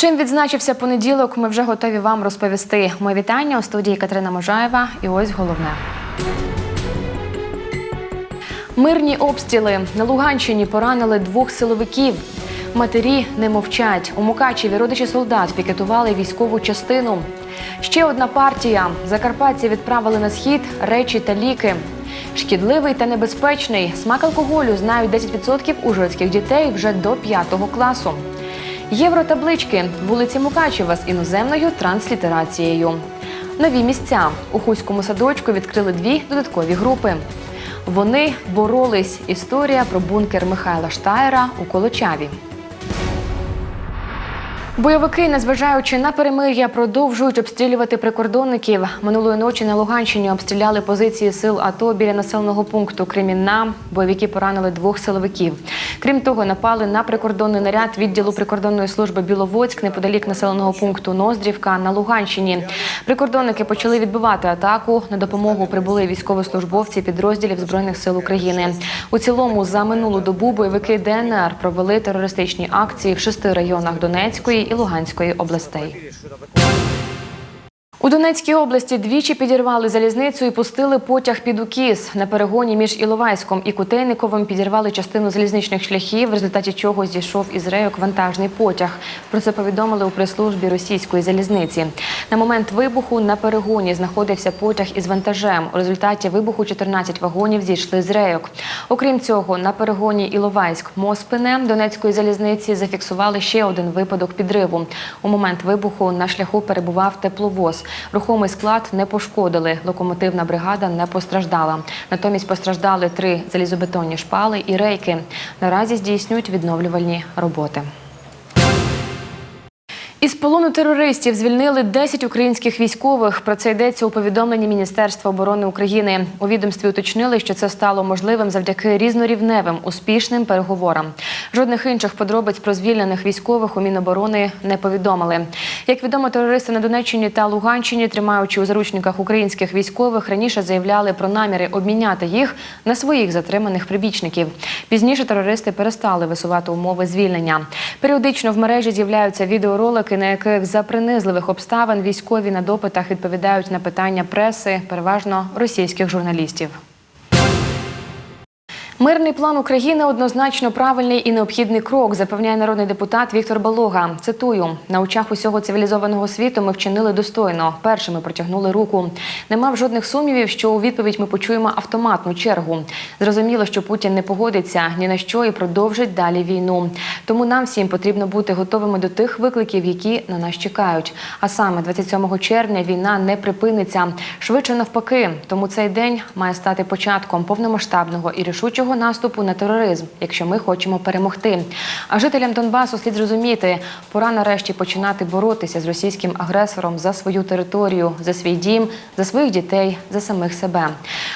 Чим відзначився понеділок, ми вже готові вам розповісти. Ми вітання у студії Катерина Можаєва. І ось головне. Мирні обстріли на Луганщині поранили двох силовиків. Матері не мовчать. У Мукачеві родичі солдат пікетували військову частину. Ще одна партія. Закарпатці відправили на схід речі та ліки. Шкідливий та небезпечний смак алкоголю знають 10% ужгородських дітей вже до 5 класу. Євротаблички вулиці Мукачева з іноземною транслітерацією. Нові місця у Хуському садочку відкрили дві додаткові групи. Вони боролись. Історія про бункер Михайла Штаєра у Колочаві. Бойовики, незважаючи на перемир'я, продовжують обстрілювати прикордонників. Минулої ночі на Луганщині обстріляли позиції сил АТО біля населеного пункту Кремінна. Бойовики поранили двох силовиків. Крім того, напали на прикордонний наряд відділу прикордонної служби Біловодськ неподалік населеного пункту Ноздрівка на Луганщині. Прикордонники почали відбивати атаку. На допомогу прибули військовослужбовці підрозділів збройних сил України. У цілому за минулу добу бойовики ДНР провели терористичні акції в шести районах Донецької і Луганської областей. У Донецькій області двічі підірвали залізницю і пустили потяг під укіс. На перегоні між Іловайськом і Кутейниковим підірвали частину залізничних шляхів, в результаті чого зійшов із рейок вантажний потяг. Про це повідомили у прес-службі російської залізниці. На момент вибуху на перегоні знаходився потяг із вантажем. У результаті вибуху 14 вагонів зійшли з рейок. Окрім цього, на перегоні Іловайськ Моспине Донецької залізниці зафіксували ще один випадок підриву. У момент вибуху на шляху перебував тепловоз. Рухомий склад не пошкодили. Локомотивна бригада не постраждала. Натомість постраждали три залізобетонні шпали і рейки. Наразі здійснюють відновлювальні роботи. Із полону терористів звільнили 10 українських військових. Про це йдеться у повідомленні Міністерства оборони України. У відомстві уточнили, що це стало можливим завдяки різнорівневим успішним переговорам. Жодних інших подробиць про звільнених військових у Міноборони не повідомили. Як відомо, терористи на Донеччині та Луганщині, тримаючи у заручниках українських військових, раніше заявляли про наміри обміняти їх на своїх затриманих прибічників. Пізніше терористи перестали висувати умови звільнення. Періодично в мережі з'являються відеоролики, на яких за принизливих обставин військові на допитах відповідають на питання преси, переважно російських журналістів. Мирний план України однозначно правильний і необхідний крок, запевняє народний депутат Віктор Балога. Цитую: на очах усього цивілізованого світу ми вчинили достойно. Першими протягнули руку. Не мав жодних сумнівів, що у відповідь ми почуємо автоматну чергу. Зрозуміло, що Путін не погодиться ні на що і продовжить далі війну. Тому нам всім потрібно бути готовими до тих викликів, які на нас чекають. А саме 27 червня війна не припиниться швидше навпаки. Тому цей день має стати початком повномасштабного і рішучого наступу на тероризм, якщо ми хочемо перемогти. А жителям Донбасу слід зрозуміти, пора нарешті починати боротися з російським агресором за свою територію, за свій дім, за своїх дітей, за самих себе.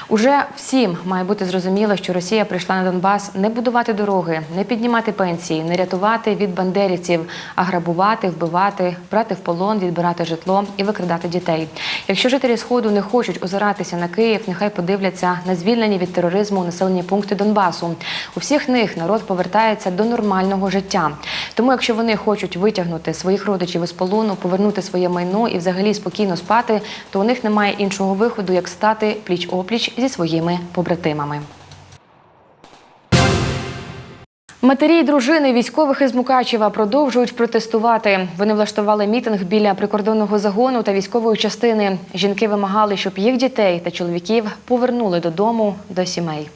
Уже всім має бути зрозуміло, що Росія прийшла на Донбас не будувати дороги, не піднімати пенсії, не рятувати від бандерівців, а грабувати, вбивати, брати в полон, відбирати житло і викрадати дітей. Якщо жителі сходу не хочуть озиратися на Київ, нехай подивляться на звільнені від тероризму населені пункти Донбасу. У всіх них народ повертається до нормального життя. Тому, якщо вони хочуть витягнути своїх родичів із полону, повернути своє майно і взагалі спокійно спати, то у них немає іншого виходу, як стати пліч опліч зі своїми побратимами. Матері й дружини військових із Мукачева продовжують протестувати. Вони влаштували мітинг біля прикордонного загону та військової частини. Жінки вимагали, щоб їх дітей та чоловіків повернули додому до сімей.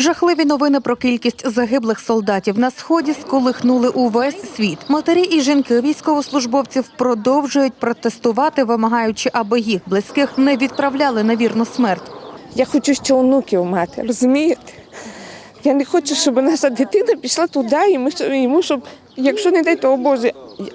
Жахливі новини про кількість загиблих солдатів на сході сколихнули увесь світ. Матері і жінки військовослужбовців продовжують протестувати, вимагаючи, аби їх близьких не відправляли на вірну смерть. Я хочу ще онуків мати, розумієте? Я не хочу, щоб наша дитина пішла туди, і ми йому, щоб, якщо не дай того Боже,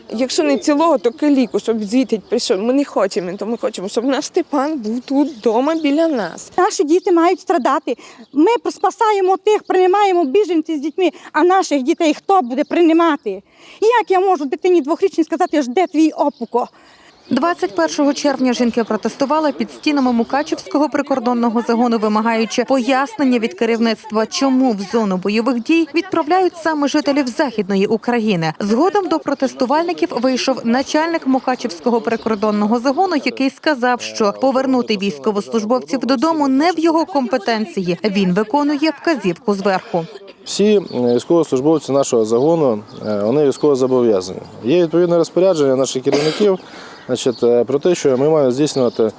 якщо не цілого, то каліку, щоб звідти прийшов. Ми не хочемо, то ми хочемо, щоб наш Степан був тут вдома біля нас. Наші діти мають страдати. Ми спасаємо тих, приймаємо біженців з дітьми, а наших дітей хто буде приймати? Як я можу дитині двохрічній сказати, де твій опуко? 21 червня жінки протестували під стінами Мукачівського прикордонного загону, вимагаючи пояснення від керівництва, чому в зону бойових дій відправляють саме жителів західної України. Згодом до протестувальників вийшов начальник Мукачівського прикордонного загону, який сказав, що повернути військовослужбовців додому не в його компетенції. Він виконує вказівку зверху. Всі військовослужбовці нашого загону е, вони військово зобов'язані. Є відповідне розпорядження наших керівників значить, е, про те, що ми маємо здійснювати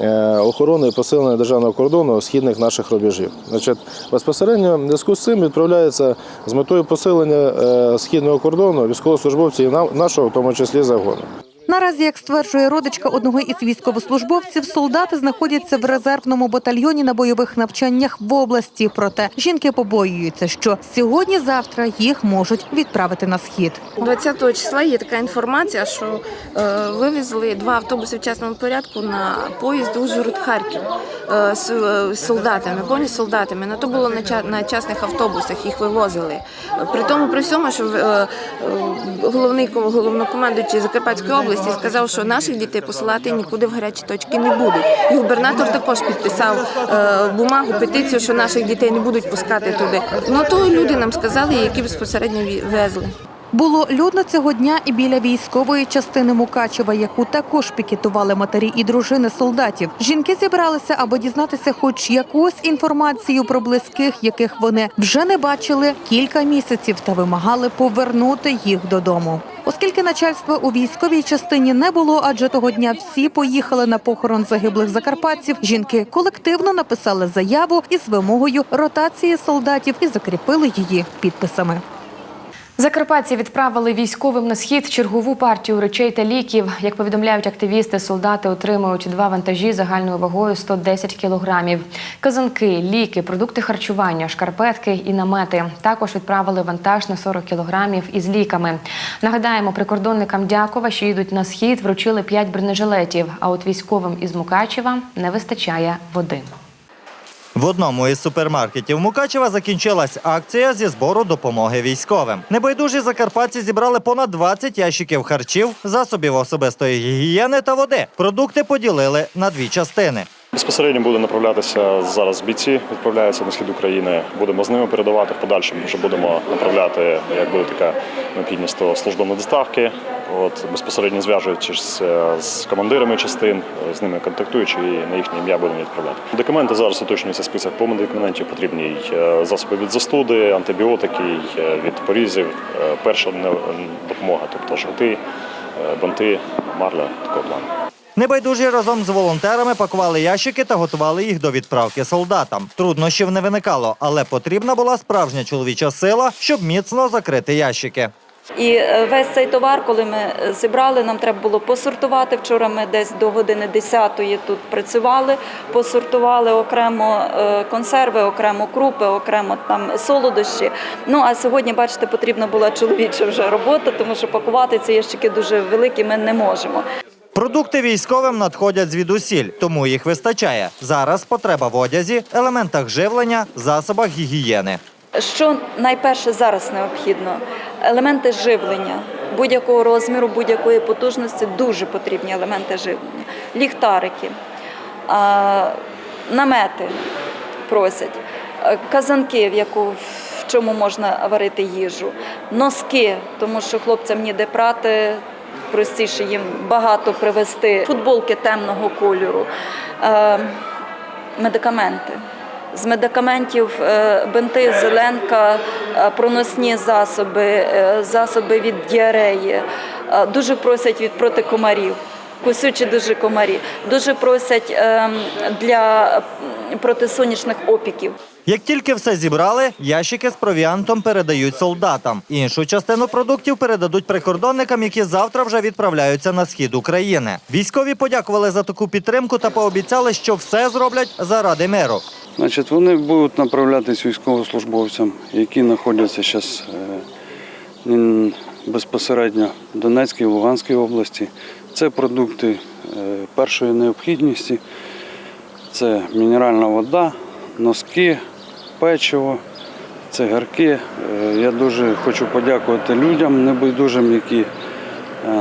е, охорону і посилення державного кордону східних наших рубежів. Значить, безпосередньо зв'язку з цим відправляється з метою посилення е, східного кордону військовослужбовців на- нашого, в тому числі загону. Наразі, як стверджує родичка одного із військовослужбовців, солдати знаходяться в резервному батальйоні на бойових навчаннях в області. Проте жінки побоюються, що сьогодні-завтра їх можуть відправити на схід. 20 числа є така інформація, що е, вивезли два автобуси в частному порядку на поїзд Ужгород-Харків е, з е, солдатами, повні солдатами. На то було на, ча- на частних автобусах, їх вивозили. При тому, при всьому, що е, е, головний головнокомандуючий Закарпатської області сказав, що наших дітей посилати нікуди в гарячі точки не будуть. І губернатор також підписав е, бумагу, петицію, що наших дітей не будуть пускати туди. Ну то люди нам сказали, які безпосередньо везли. Було людно цього дня і біля військової частини Мукачева, яку також пікетували матері і дружини солдатів. Жінки зібралися, аби дізнатися хоч якусь інформацію про близьких, яких вони вже не бачили кілька місяців, та вимагали повернути їх додому. Оскільки начальства у військовій частині не було, адже того дня всі поїхали на похорон загиблих закарпатців. Жінки колективно написали заяву із вимогою ротації солдатів і закріпили її підписами. Закарпатці відправили військовим на схід чергову партію речей та ліків. Як повідомляють активісти, солдати отримують два вантажі загальною вагою 110 кілограмів. Казанки, ліки, продукти харчування, шкарпетки і намети. Також відправили вантаж на 40 кілограмів із ліками. Нагадаємо, прикордонникам Дякова, що їдуть на схід, вручили 5 бронежилетів. А от військовим із Мукачева не вистачає води. В одному із супермаркетів Мукачева закінчилась акція зі збору допомоги військовим. Небайдужі закарпатці зібрали понад 20 ящиків харчів, засобів особистої гігієни та води. Продукти поділили на дві частини. Безпосередньо буде направлятися зараз бійці, відправляються на схід України. Будемо з ними передавати в подальшому. Вже будемо направляти, як буде така необхідність, то службами доставки. От безпосередньо зв'яжуючись е, з командирами частин, е, з ними контактуючи і на їхнє ім'я будемо відправляти. Документи зараз уточнюється список по медикаментів. Потрібні е, засоби від застуди, антибіотики, від порізів, перша допомога, тобто жгути, бинти, марля такого плану. Небайдужі разом з волонтерами пакували ящики та готували їх до відправки солдатам. Труднощів не виникало, але потрібна була справжня чоловіча сила, щоб міцно закрити ящики. І е, весь цей товар, коли ми е, зібрали, нам треба було посортувати. Вчора ми десь до години 10-ї тут працювали, посортували окремо е, консерви, окремо крупи, окремо там солодощі. Ну а сьогодні, бачите, потрібна була чоловіча вже робота, тому що пакувати ці ящики дуже великі ми не можемо. Продукти військовим надходять звідусіль, тому їх вистачає. Зараз потреба в одязі, елементах живлення, засобах гігієни. Що найперше зараз необхідно? Елементи живлення будь-якого розміру, будь-якої потужності дуже потрібні елементи живлення. Ліхтарики, намети просять, е, казанки, в яку в чому можна варити їжу, носки, тому що хлопцям ніде прати. Простіше їм багато привезти, футболки темного кольору, е, медикаменти. З медикаментів е, бинти, зеленка, е, проносні засоби, е, засоби від діареї. Дуже просять від проти комарів, кусючі дуже комарі. Дуже просять ем, для протисонячних опіків. Як тільки все зібрали, ящики з провіантом передають солдатам. Іншу частину продуктів передадуть прикордонникам, які завтра вже відправляються на схід України. Військові подякували за таку підтримку та пообіцяли, що все зроблять заради миру. Значить, вони будуть направлятись військовослужбовцям, які знаходяться зараз безпосередньо в Донецькій і Луганській області. Це продукти е, першої необхідності, це мінеральна вода, носки, печиво, цигарки. Е, Я дуже хочу подякувати людям небайдужим, які е,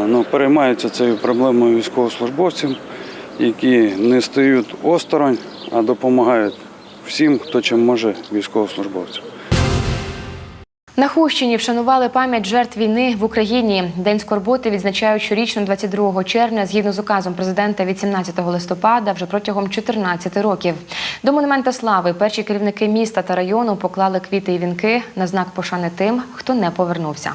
ну, переймаються цією проблемою військовослужбовцям, які не стають осторонь, а допомагають всім, хто чим може військовослужбовцям. На Хущині вшанували пам'ять жертв війни в Україні. День скорботи відзначають щорічно 22 червня згідно з указом президента від 17 листопада вже протягом 14 років. До монумента слави перші керівники міста та району поклали квіти і вінки на знак пошани тим, хто не повернувся.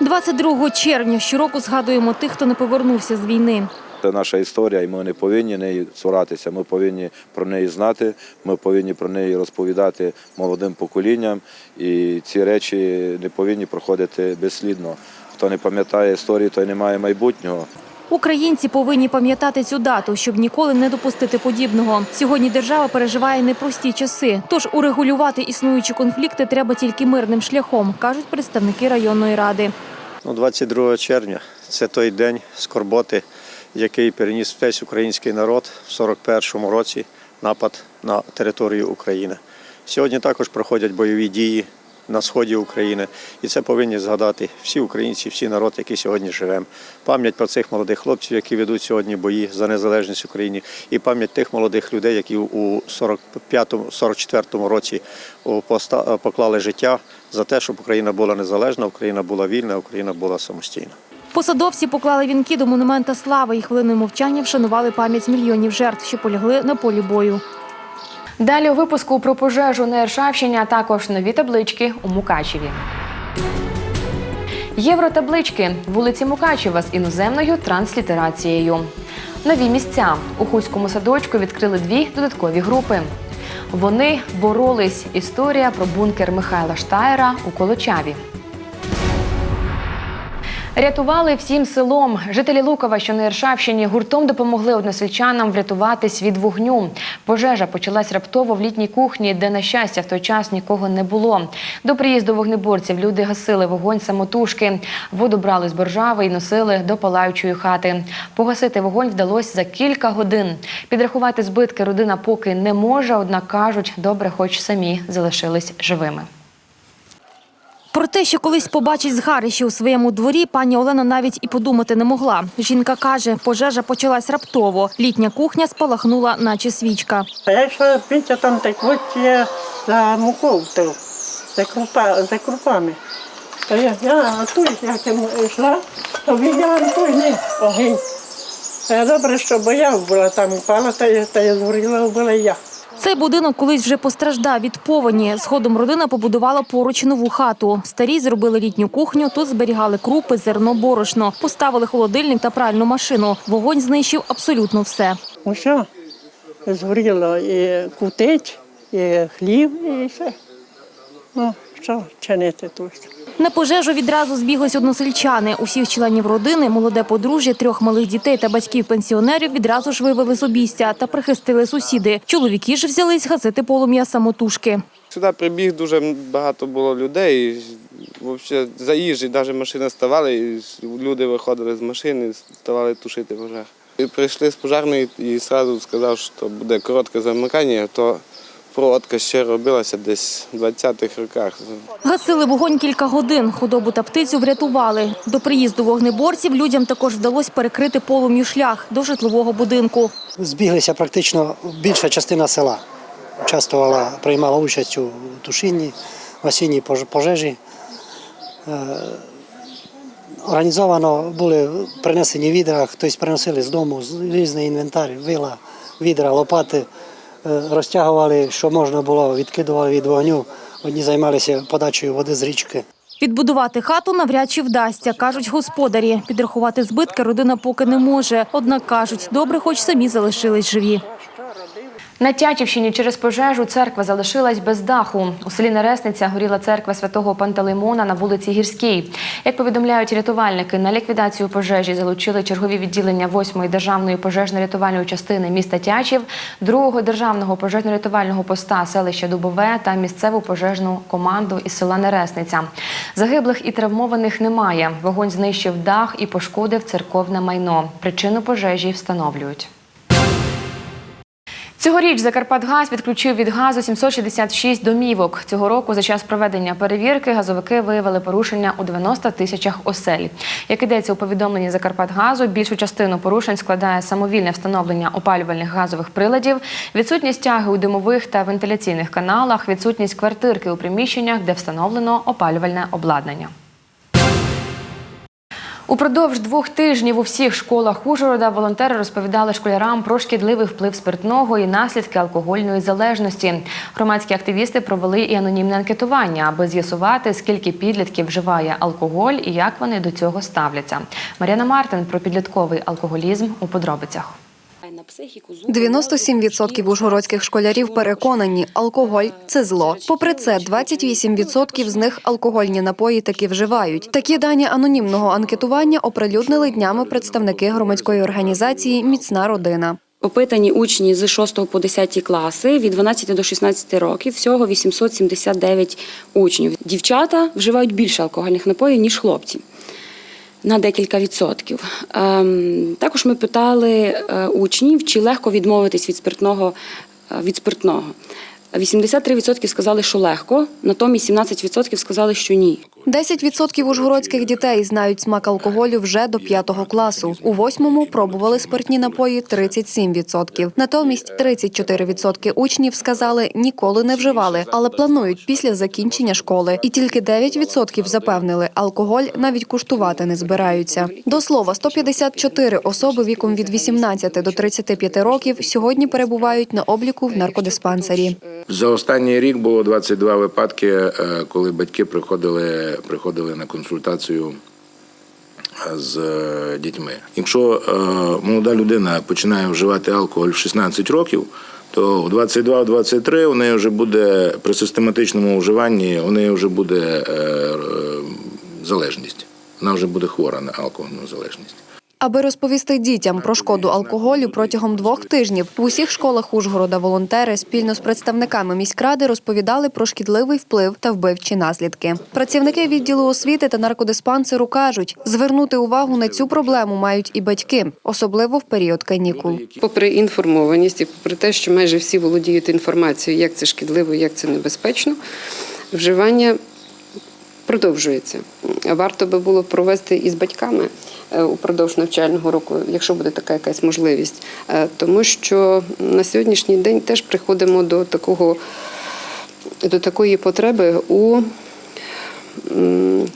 22 червня щороку згадуємо тих, хто не повернувся з війни. Це наша історія, і ми не повинні неї цуратися. Ми повинні про неї знати. Ми повинні про неї розповідати молодим поколінням. І ці речі не повинні проходити безслідно. Хто не пам'ятає історію, той не має майбутнього. Українці повинні пам'ятати цю дату, щоб ніколи не допустити подібного. Сьогодні держава переживає непрості часи. Тож урегулювати існуючі конфлікти треба тільки мирним шляхом, кажуть представники районної ради. Ну, 22 червня це той день скорботи, який переніс весь український народ в 41-му році напад на територію України. Сьогодні також проходять бойові дії на сході України, і це повинні згадати всі українці, всі народ, який сьогодні живемо. Пам'ять про цих молодих хлопців, які ведуть сьогодні бої за незалежність України, і пам'ять тих молодих людей, які у 45-44 році поста- поклали життя за те, щоб Україна була незалежна, Україна була вільна, Україна була самостійна. Посадовці поклали вінки до монумента слави і хвилиною мовчання вшанували пам'ять мільйонів жертв, що полягли на полі бою. Далі у випуску про пожежу на Іршавщині, а також нові таблички у Мукачеві. Євротаблички вулиці Мукачева з іноземною транслітерацією. Нові місця у Хуському садочку відкрили дві додаткові групи. Вони боролись. Історія про бункер Михайла Штаєра у Колочаві. Рятували всім селом. Жителі Лукова, що на Іршавщині, гуртом допомогли односельчанам врятуватись від вогню. Пожежа почалась раптово в літній кухні, де, на щастя, в той час нікого не було. До приїзду вогнеборців люди гасили вогонь самотужки. Воду брали з боржави і носили до палаючої хати. Погасити вогонь вдалося за кілька годин. Підрахувати збитки родина поки не може, однак кажуть, добре, хоч самі залишились живими. Про те, що колись побачить згарище у своєму дворі, пані Олена навіть і подумати не могла. Жінка каже, пожежа почалась раптово. Літня кухня спалахнула, наче свічка. Я йшла пінця там так от я за втив, за, крупа, за крупами. То я, я ту, як я йшла, то виділа той. А я добре, що бо була там упала, та та я згоріла, була я. Цей будинок колись вже постраждав від повені. Згодом родина побудувала поруч нову хату. Старі зробили літню кухню, тут зберігали крупи, зерно, борошно, поставили холодильник та пральну машину. Вогонь знищив абсолютно все. Усе згоріло і кутить, і хліб, і все. Ну, що чинити тут? На пожежу відразу збіглись односельчани. Усіх членів родини, молоде подружжя, трьох малих дітей та батьків-пенсіонерів відразу ж вивели з обійстя та прихистили сусіди. Чоловіки ж взялись гасити полум'я самотужки. Сюди прибіг дуже багато було людей. і Взагалі заїжджі, навіть машини ставали, люди виходили з машини, ставали тушити пожар. І прийшли з пожарної і одразу сказав, що буде коротке замикання, то проводка ще робилася десь в 20-х роках. Гасили вогонь кілька годин. Худобу та птицю врятували. До приїзду вогнеборців людям також вдалося перекрити полум'ю шлях до житлового будинку. Збіглися практично більша частина села. Участвувала, приймала участь у тушінні, в осінній пож- пожежі. Е, Організовано були принесені відра, хтось приносили з дому з- різний інвентар, вила, відра, лопати. Е, Розтягували, що можна було, відкидували від вогню. Одні займалися подачею води з річки. Відбудувати хату навряд чи вдасться, кажуть господарі. Підрахувати збитки родина поки не може. Однак кажуть, добре, хоч самі залишились живі. На Тячівщині через пожежу церква залишилась без даху. У селі Нересниця горіла церква святого Пантелеймона на вулиці Гірській. Як повідомляють рятувальники, на ліквідацію пожежі залучили чергові відділення 8-ї державної пожежно-рятувальної частини міста Тячів, 2-го державного пожежно-рятувального поста селища Дубове та місцеву пожежну команду із села Нересниця. Загиблих і травмованих немає. Вогонь знищив дах і пошкодив церковне майно. Причину пожежі встановлюють. Цьогоріч Закарпатгаз відключив від газу 766 домівок. Цього року за час проведення перевірки газовики виявили порушення у 90 тисячах осель. Як ідеться у повідомленні Закарпатгазу, більшу частину порушень складає самовільне встановлення опалювальних газових приладів, відсутність тяги у димових та вентиляційних каналах, відсутність квартирки у приміщеннях, де встановлено опалювальне обладнання. Упродовж двох тижнів у всіх школах Ужгорода волонтери розповідали школярам про шкідливий вплив спиртного і наслідки алкогольної залежності. Громадські активісти провели і анонімне анкетування, аби з'ясувати, скільки підлітків вживає алкоголь і як вони до цього ставляться. Мар'яна Мартин про підлітковий алкоголізм у подробицях. 97% ужгородських школярів переконані, алкоголь це зло. Попри це, 28% з них алкогольні напої таки вживають. Такі дані анонімного анкетування оприлюднили днями представники громадської організації Міцна родина. Опитані учні з 6 по 10 класи від 12 до 16 років, всього 879 учнів. Дівчата вживають більше алкогольних напоїв, ніж хлопці. На декілька відсотків. Ем, Також ми питали е, учнів, чи легко відмовитись від спиртного. е, Від спиртного. 83% сказали, що легко, натомість 17% сказали, що ні. 10% ужгородських дітей знають смак алкоголю вже до п'ятого класу. У восьмому пробували спиртні напої 37%. Натомість 34% учнів сказали ніколи не вживали, але планують після закінчення школи. І тільки 9% запевнили, алкоголь навіть куштувати не збираються. До слова, 154 особи віком від 18 до 35 років сьогодні перебувають на обліку в наркодиспансері. За останній рік було 22 випадки, е, коли батьки приходили, приходили на консультацію е, з е, дітьми. Якщо е, молода людина починає вживати алкоголь в 16 років, то в 22-23 у неї вже буде при систематичному вживанні, у неї вже буде залежність. Вона вже буде хвора на алкогольну залежність. Аби розповісти дітям про шкоду алкоголю протягом двох тижнів в усіх школах Ужгорода волонтери спільно з представниками міськради розповідали про шкідливий вплив та вбивчі наслідки. Працівники відділу освіти та наркодиспансеру кажуть, звернути увагу на цю проблему мають і батьки, особливо в період канікул. Попри інформованість і попри те, що майже всі володіють інформацією, як це шкідливо, як це небезпечно, вживання продовжується. Варто би було провести із батьками упродовж навчального року, якщо буде така якась можливість, Е, тому що на сьогоднішній день теж приходимо до такого до такої потреби у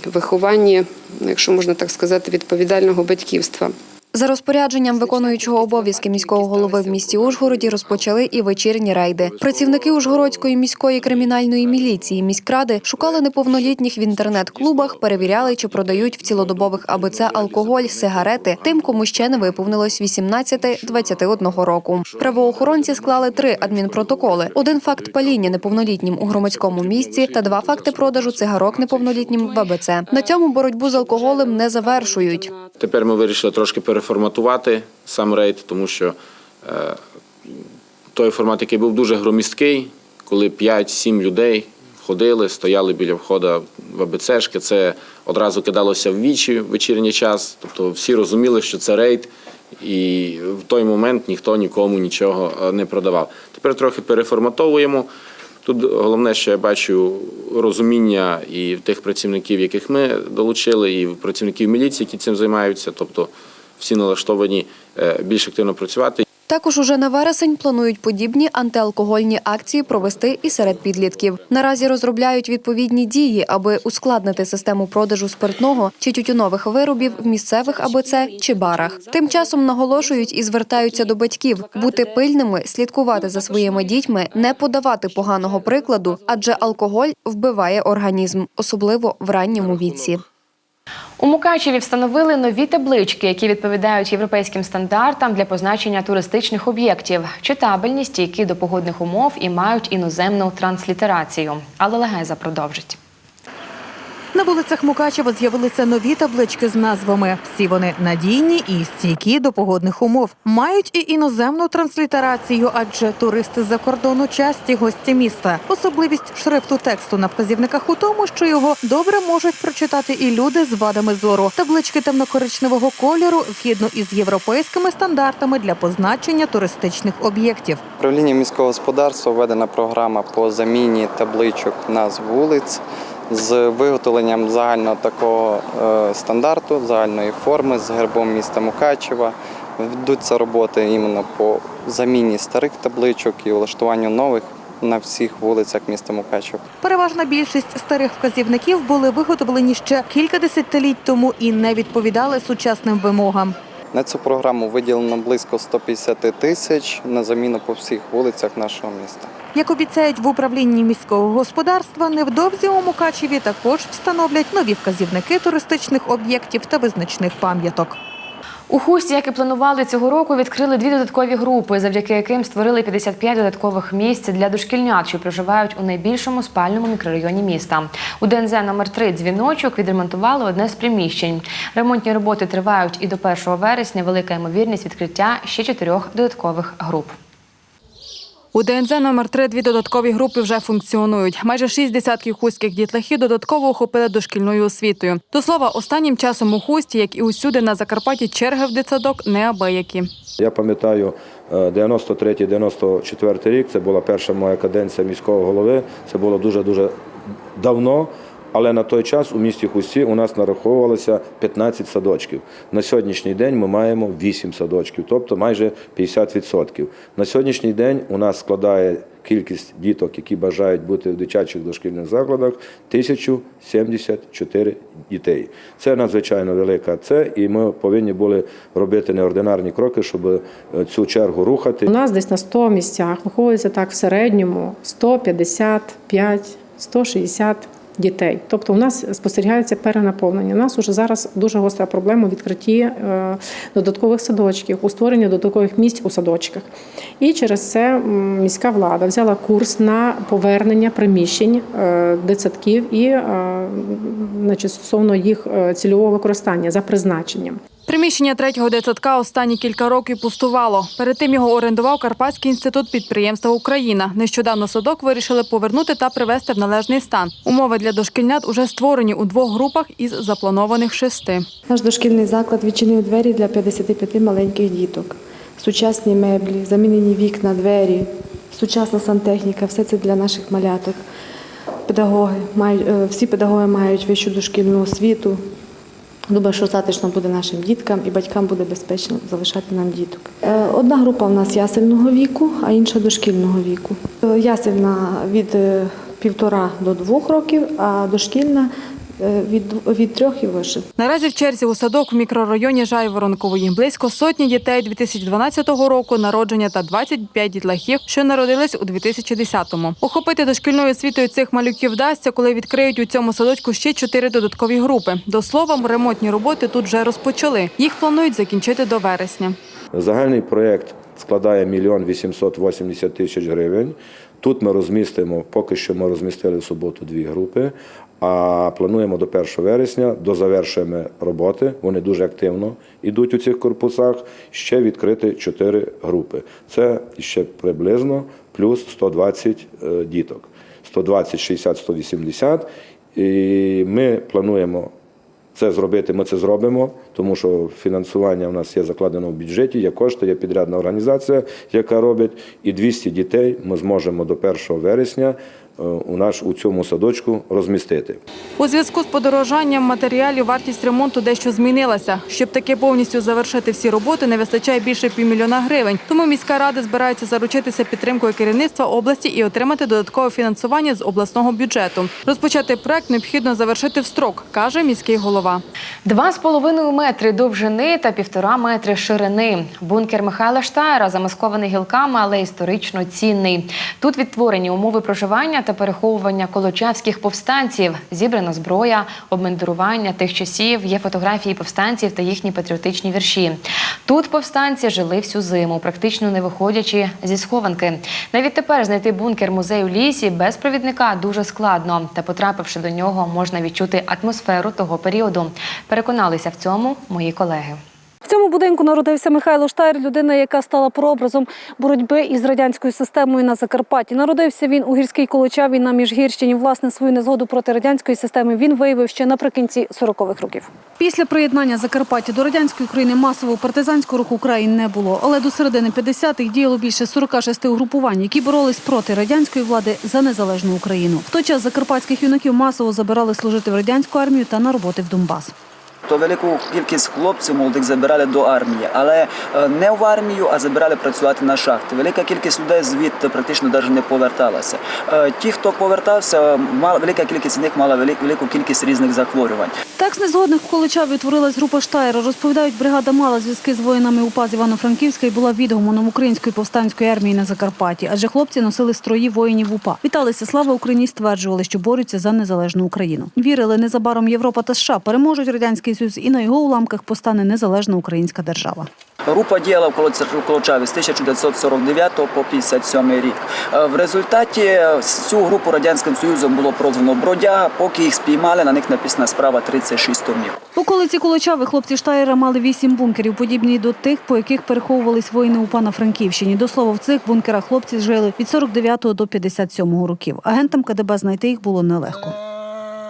вихованні, якщо можна так сказати, відповідального батьківства. За розпорядженням виконуючого обов'язки міського голови в місті Ужгороді розпочали і вечірні рейди. Працівники Ужгородської міської кримінальної міліції міськради шукали неповнолітніх в інтернет-клубах, перевіряли, чи продають в цілодобових АБЦ алкоголь, сигарети тим, кому ще не виповнилось 18-21 року. Правоохоронці склали три адмінпротоколи: один факт паління неповнолітнім у громадському місці та два факти продажу цигарок неповнолітнім в АБЦ. На цьому боротьбу з алкоголем не завершують. Тепер ми вирішили трошки переформатувати сам рейд, тому що е, той формат, який був дуже громісткий, коли 5-7 людей ходили, стояли біля входу в АБЦшки, це одразу кидалося в вічі в вечірній час. Тобто всі розуміли, що це рейд, і в той момент ніхто нікому нічого е, не продавав. Тепер трохи переформатовуємо. Тут головне, що я бачу розуміння і тих працівників, яких ми долучили, і працівників міліції, які цим займаються, тобто всі налаштовані е, більш активно працювати. Також уже на вересень планують подібні антиалкогольні акції провести і серед підлітків. Наразі розробляють відповідні дії, аби ускладнити систему продажу спиртного чи тютюнових виробів в місцевих АБЦ чи барах. Тим часом наголошують і звертаються до батьків бути пильними, слідкувати за своїми дітьми, не подавати поганого прикладу, адже алкоголь вбиває організм, особливо в ранньому віці. У Мукачеві встановили нові таблички, які відповідають європейським стандартам для позначення туристичних об'єктів, читабельні, стійкі до погодних умов і мають іноземну транслітерацію. Але Легеза продовжить. На вулицях Мукачева з'явилися нові таблички з назвами. Всі вони надійні і стійкі до погодних умов. Мають і іноземну транслітерацію, адже туристи з-за кордону часті гості міста. Особливість шрифту тексту на вказівниках у тому, що його добре можуть прочитати і люди з вадами зору. Таблички темнокоричневого кольору згідно із європейськими стандартами для позначення туристичних об'єктів. Управління міського господарства введена програма по заміні табличок назв вулиць з виготовленням загального такого е, стандарту, загальної форми з гербом міста Мукачева. Ведуться роботи іменно по заміні старих табличок і влаштуванню нових на всіх вулицях міста Мукачева. Переважна більшість старих вказівників були виготовлені ще кілька десятиліть тому і не відповідали сучасним вимогам. На цю програму виділено близько 150 тисяч на заміну по всіх вулицях нашого міста. Як обіцяють в управлінні міського господарства, невдовзі у Мукачеві також встановлять нові вказівники туристичних об'єктів та визначних пам'яток. У Хусті, як і планували цього року, відкрили дві додаткові групи, завдяки яким створили 55 додаткових місць для дошкільнят, що проживають у найбільшому спальному мікрорайоні міста. У ДНЗ номер 3 дзвіночок відремонтували одне з приміщень. Ремонтні роботи тривають і до 1 вересня. Велика ймовірність відкриття ще чотирьох додаткових груп. У ДНЗ номер 3 дві додаткові групи вже функціонують. Майже шість десятків хустських дітлахів додатково охопили дошкільною освітою. До слова, останнім часом у хусті, як і усюди на Закарпатті, черги в дитсадок неабиякі. Я пам'ятаю е, 93-94 рік. Це була перша моя каденція міського голови. Це було дуже дуже давно. Але на той час у місті Хусті у нас нараховувалося 15 садочків. На сьогоднішній день ми маємо 8 садочків, тобто майже 50%. На сьогоднішній день у нас складає кількість діток, які бажають бути в дитячих дошкільних закладах, 1074 дітей. Це надзвичайно велика це, і ми повинні були робити неординарні кроки, щоб е, цю чергу рухати. У нас десь на 100 місцях виховується так в середньому 155, 160 дітей. Тобто у нас спостерігається перенаповнення. У нас уже зараз дуже гостра проблема у відкритті е, додаткових садочків, у створенні додаткових місць у садочках. І через це міська влада взяла курс на повернення приміщень е, дитсадків і е, значить, стосовно їх цільового використання за призначенням. Приміщення третього дитсадка останні кілька років пустувало. Перед тим його орендував Карпатський інститут підприємства Україна. Нещодавно садок вирішили повернути та привести в належний стан. Умови для дошкільнят уже створені у двох групах із запланованих шести. Наш дошкільний заклад відчинив двері для 55 маленьких діток. Сучасні меблі, замінені вікна, двері, сучасна сантехніка все це для наших маляток. Педагоги мають, е, всі педагоги мають вищу дошкільну освіту. Думаю, що затишно буде нашим діткам і батькам буде безпечно залишати нам діток. Е, Одна група в нас ясельного віку, а інша дошкільного віку. Е, Ясельна від е, півтора до двох років, а дошкільна від, від трьох і вище. Наразі в черзі у садок в мікрорайоні Жайворонкової близько сотні дітей 2012 року народження та 25 дітлахів, що народились у 2010-му. Охопити дошкільною освітою цих малюків вдасться, коли відкриють у цьому садочку ще чотири додаткові групи. До слова, ремонтні роботи тут вже розпочали. Їх планують закінчити до вересня. Загальний проєкт складає мільйон 880 тисяч гривень. Тут ми розмістимо, поки що ми розмістили в суботу дві групи, а плануємо до 1 вересня, дозавершуємо роботи, вони дуже активно йдуть у цих корпусах, ще відкрити чотири групи. Це ще приблизно плюс 120 е, діток. 120, 60, 180. І ми плануємо це зробити, ми це зробимо, тому що фінансування в нас є закладено в бюджеті, є кошти, є підрядна організація, яка робить, і 200 дітей ми зможемо до 1 вересня у наш у цьому садочку розмістити. У зв'язку з подорожанням матеріалів вартість ремонту дещо змінилася. Щоб таки повністю завершити всі роботи, не вистачає більше півмільйона гривень. Тому міська рада збирається заручитися підтримкою керівництва області і отримати додаткове фінансування з обласного бюджету. Розпочати проект необхідно завершити в строк, каже міський голова. Два з половиною метри довжини та півтора метри ширини. Бункер Михайла Штайра замаскований гілками, але історично цінний. Тут відтворені умови проживання та переховування колочавських повстанців. Зібрана зброя, обмундирування тих часів, є фотографії повстанців та їхні патріотичні вірші. Тут повстанці жили всю зиму, практично не виходячи зі схованки. Навіть тепер знайти бункер музею лісі без провідника дуже складно. Та потрапивши до нього, можна відчути атмосферу того періоду. Переконалися в цьому мої колеги. Будинку народився Михайло Штайр, людина, яка стала прообразом боротьби із радянською системою на Закарпатті. Народився він у гірській Колочаві на Міжгірщині. Власне, свою незгоду проти радянської системи він виявив ще наприкінці 40-х років. Після приєднання Закарпаття до радянської України масового партизанського руху країн не було. Але до середини 50-х діяло більше 46 угрупувань, які боролись проти радянської влади за незалежну Україну. В той час закарпатських юнаків масово забирали служити в радянську армію та на роботи в Донбас. То велику кількість хлопців молодих забирали до армії, але е, не в армію, а забирали працювати на шахти. Велика кількість людей звідти практично навіть не поверталася. Е, Ті, хто повертався, велика кількість з них мала велику кількість різних захворювань. Так з незгодних в Количаві утворилась група Штайра. Розповідають, бригада мала зв'язки з воїнами УПА з Івано-Франківська і була відгуманом української повстанської армії на Закарпатті, адже хлопці носили строї воїнів УПА. Віталися слава Україні, стверджували, що борються за незалежну Україну. Вірили, незабаром Європа та США переможуть радянський союз, і на його уламках постане незалежна українська держава. Група діяла в Колочаві з 1949 по 57 рік. Е, В результаті е, цю групу радянським союзом було прозвано Бродяга. Поки їх спіймали, на них написана справа 36 томів. В околиці Колочави хлопці Штайра мали вісім бункерів, подібні до тих, по яких переховувались воїни УПА на Франківщині. До слова, в цих бункерах хлопці жили від 49 до 57 років. Агентам КДБ знайти їх було нелегко.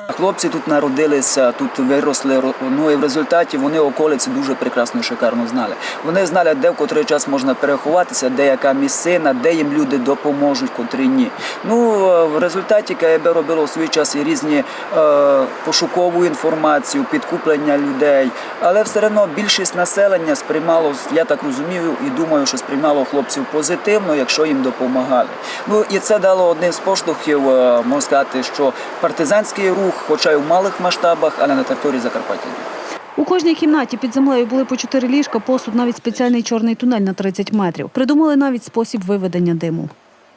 Хлопці тут народилися, тут виросли. Ну і в результаті вони околиці дуже прекрасно шикарно знали. Вони знали, де в котрий час можна переховатися, де яка місцина, де їм люди допоможуть, котрі ні. Ну е, в результаті КГБ робило в свій час і різні е, пошукову інформацію, підкуплення людей. Але все одно більшість населення сприймало, я так розумію і думаю, що сприймало хлопців позитивно, якщо їм допомагали. Ну і це дало одним з поштовхів, е, можна сказати, що партизанський рух, хоча й в малих масштабах, але на території Закарпаття. У кожній кімнаті під землею були по чотири ліжка, посуд, навіть спеціальний чорний тунель на 30 метрів. Придумали навіть спосіб виведення диму.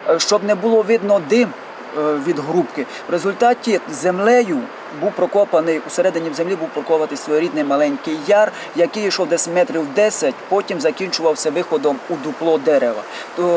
Е, щоб не було видно дим е, від грубки. В результаті землею був прокопаний у середині в землі був прокопаний своєрідний маленький яр, який йшов десь метрів 10, потім закінчувався виходом у дупло дерева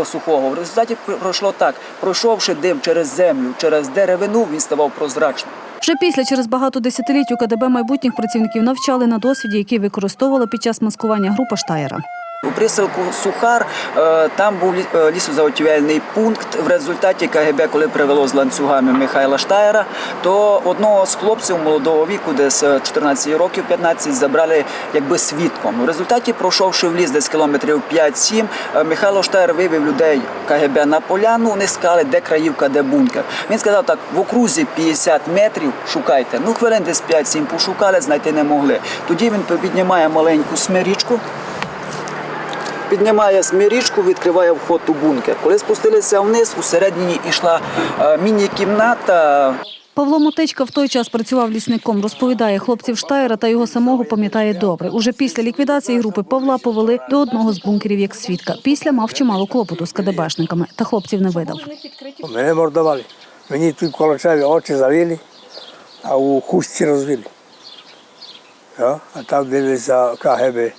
сухого. В результаті пройшло так: пройшовши дим через землю, через деревину, він ставав прозрачним. Вже після через багато десятиліть у КДБ майбутніх працівників навчали на досвіді, який використовувала під час маскування група Штаєра. У присілку Сухар е, там був е, лісозаготівельний пункт. В результаті КГБ, коли привело з ланцюгами Михайла Штаєра, то одного з хлопців молодого віку, десь е, 14 років, 15, забрали якби свідком. В результаті, пройшовши в ліс десь кілометрів 5-7, е, Михайло Штаєр вивів людей КГБ на поляну, вони сказали, де краївка, де бункер. Він сказав так, в окрузі 50 метрів шукайте. Ну, хвилин десь 5-7 пошукали, знайти не могли. Тоді він піднімає маленьку смирічку, піднімає смирічку, відкриває вход у бункер. Коли спустилися вниз, усередині йшла е, міні-кімната. Павло Мотичка в той час працював лісником. Розповідає, хлопців Штаєра та його самого пам'ятає добре. Уже після ліквідації групи Павла повели до одного з бункерів як свідка. Після мав чимало клопоту з КДБшниками, та хлопців не видав. Мене мордували. Мені тут колочаві очі завили, а у хустці розвили. А там дивилися КГБ.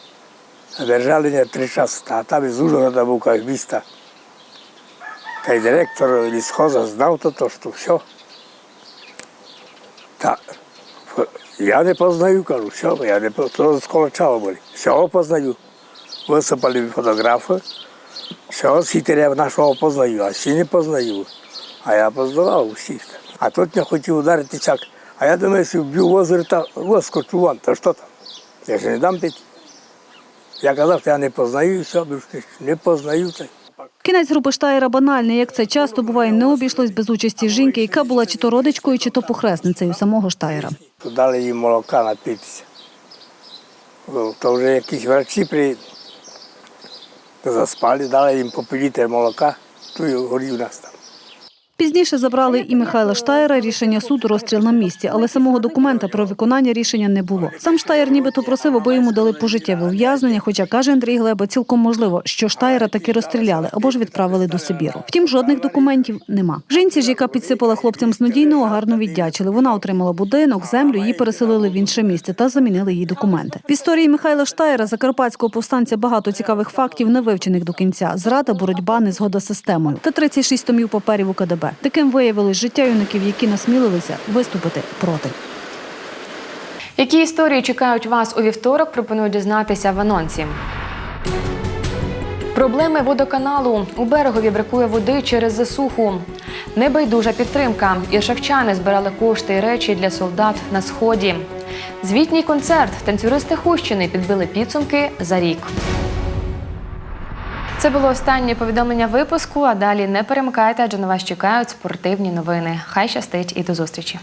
Держали три часи, а там із Ужгорода був як міста. Та й директор лісхоза знав то, то що все. Та, я не познаю, кажу, все, я не по- то з Колочава були. Всього познаю. Висипали фотографи, всього сітерів нашого познаю, а всі не познаю. А я познавав усіх. А тут не хотів ударити чак. А я думаю, що вб'ю в озеро та вискочу вон, то що там? Я ж не дам пити. Я казав, що я не познаю, все, не познаю. Й. Кінець групи Штаєра банальний, як це часто буває, не обійшлось без участі жінки, яка була чи то родичкою, чи то похресницею самого Штаєра. Дали їм молока напитися. То вже якісь врачі при... заспали, дали їм по пів літра молока, й горів нас там. Пізніше забрали і Михайла Штаєра. Рішення суду розстріл на місці, але самого документа про виконання рішення не було. Сам Штаєр нібито просив, аби йому дали пожиттєве ув'язнення. Хоча каже Андрій Глеба, цілком можливо, що Штаєра таки розстріляли або ж відправили до Сибіру. Втім, жодних документів нема. Жінці ж, яка підсипала хлопцям снодійного, гарно віддячили. Вона отримала будинок, землю, її переселили в інше місце та замінили її документи. В історії Михайла Штаєра, закарпатського повстанця, багато цікавих фактів, не вивчених до кінця. Зрада, боротьба, незгода з системою та 36 томів паперів у КДБ. Таким виявилось життя юнаків, які насмілилися виступити проти. Які історії чекають вас у вівторок, пропоную дізнатися в анонсі. Проблеми водоканалу. У берегові бракує води через засуху. Небайдужа підтримка. Іршавчани збирали кошти і речі для солдат на сході. Звітній концерт. Танцюристи Хущини підбили підсумки за рік. Це було останнє повідомлення випуску. А далі не перемикайте, адже на вас чекають спортивні новини. Хай щастить і до зустрічі.